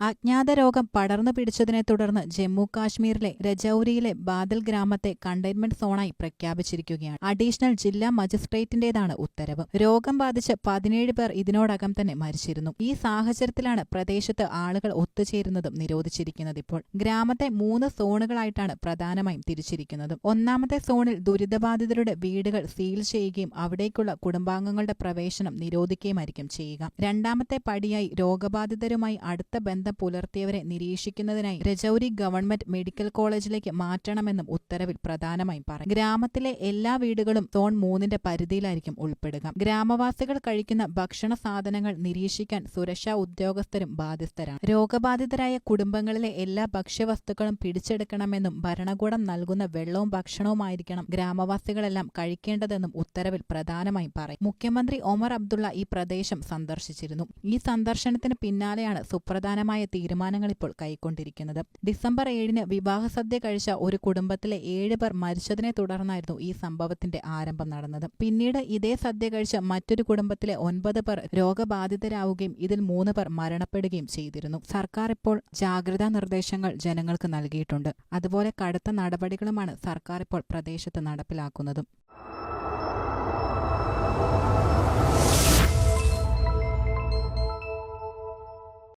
അജ്ഞാത രോഗം പടർന്നു പിടിച്ചതിനെ തുടർന്ന് ജമ്മു കാശ്മീരിലെ രജൌരിയിലെ ബാദൽ ഗ്രാമത്തെ കണ്ടെയ്ൻമെന്റ് സോണായി പ്രഖ്യാപിച്ചിരിക്കുകയാണ്. അഡീഷണൽ ജില്ലാ മജിസ്ട്രേറ്റിന്റേതാണ് ഉത്തരവ്. രോഗം ബാധിച്ച് പതിനേഴ് പേർ ഇതിനോടകം തന്നെ മരിച്ചിരുന്നു. ഈ സാഹചര്യത്തിലാണ് പ്രദേശത്ത് ആളുകൾ ഒത്തുചേരുന്നതും നിരോധിച്ചിരിക്കുന്നത് ഇപ്പോൾ. ഗ്രാമത്തെ മൂന്ന് സോണുകളായിട്ടാണ് പ്രധാനമായും തിരിച്ചിരിക്കുന്നത്. ഒന്നാമത്തെ സോണിൽ ദുരിതബാധിതരുടെ വീടുകൾ സീൽ ചെയ്യുകയും അവിടേക്കുള്ള കുടുംബാംഗങ്ങളുടെ പ്രവേശനം നിരോധിക്കുകയുമായിരിക്കും ചെയ്യുക. രണ്ടാമത്തെ പടിയായി രോഗബാധിതരുമായി അടുത്ത ബന്ധം പുലർത്തിയവരെ നിരീക്ഷിക്കുന്നതിനായി രജൌരി ഗവൺമെന്റ് മെഡിക്കൽ കോളേജിലേക്ക് മാറ്റണമെന്നും ഉത്തരവിൽ പ്രധാനമായും പറയും ഗ്രാമത്തിലെ എല്ലാ വീടുകളും സോൺ മൂന്നിന്റെ പരിധിയിലായിരിക്കും ഉൾപ്പെടുക. ഗ്രാമവാസികൾ കഴിക്കുന്ന ഭക്ഷണ സാധനങ്ങൾ നിരീക്ഷിക്കാൻ സുരക്ഷാ ഉദ്യോഗസ്ഥരും ബാധ്യസ്ഥരാണ്. രോഗബാധിതരായ കുടുംബങ്ങളിലെ എല്ലാ ഭക്ഷ്യവസ്തുക്കളും പിടിച്ചെടുക്കണമെന്നും ഭരണകൂടം നൽകുന്ന വെള്ളവും ഭക്ഷണവുമായിരിക്കണം ഗ്രാമവാസികളെല്ലാം കഴിക്കേണ്ടതെന്നും ഉത്തരവിൽ പ്രധാനമായും പറയും മുഖ്യമന്ത്രി ഒമർ അബ്ദുള്ള ഈ പ്രദേശം സന്ദർശിച്ചിരുന്നു. ഈ സന്ദർശനത്തിന് പിന്നാലെയാണ് സുപ്രധാനമായ തീരുമാനങ്ങൾ ഇപ്പോൾ കൈക്കൊണ്ടിരിക്കുന്നത്. ഡിസംബർ ഏഴിന് വിവാഹസദ്യ കഴിച്ച ഒരു കുടുംബത്തിലെ ഏഴ് പേർ മരിച്ചതിനെ തുടർന്നായിരുന്നു ഈ സംഭവത്തിന്റെ ആരംഭം നടന്നത്. പിന്നീട് ഇതേ സദ്യ കഴിച്ച മറ്റൊരു കുടുംബത്തിലെ ഒൻപത് പേർ രോഗബാധിതരാവുകയും ഇതിൽ മൂന്ന് പേർ മരണപ്പെടുകയും ചെയ്തിരുന്നു. സർക്കാർ ഇപ്പോൾ ജാഗ്രതാ നിർദ്ദേശങ്ങൾ ജനങ്ങൾക്ക് നൽകിയിട്ടുണ്ട്. അതുപോലെ കടുത്ത നടപടികളുമാണ് സർക്കാർ ഇപ്പോൾ പ്രദേശത്ത് നടപ്പിലാക്കുന്നതും.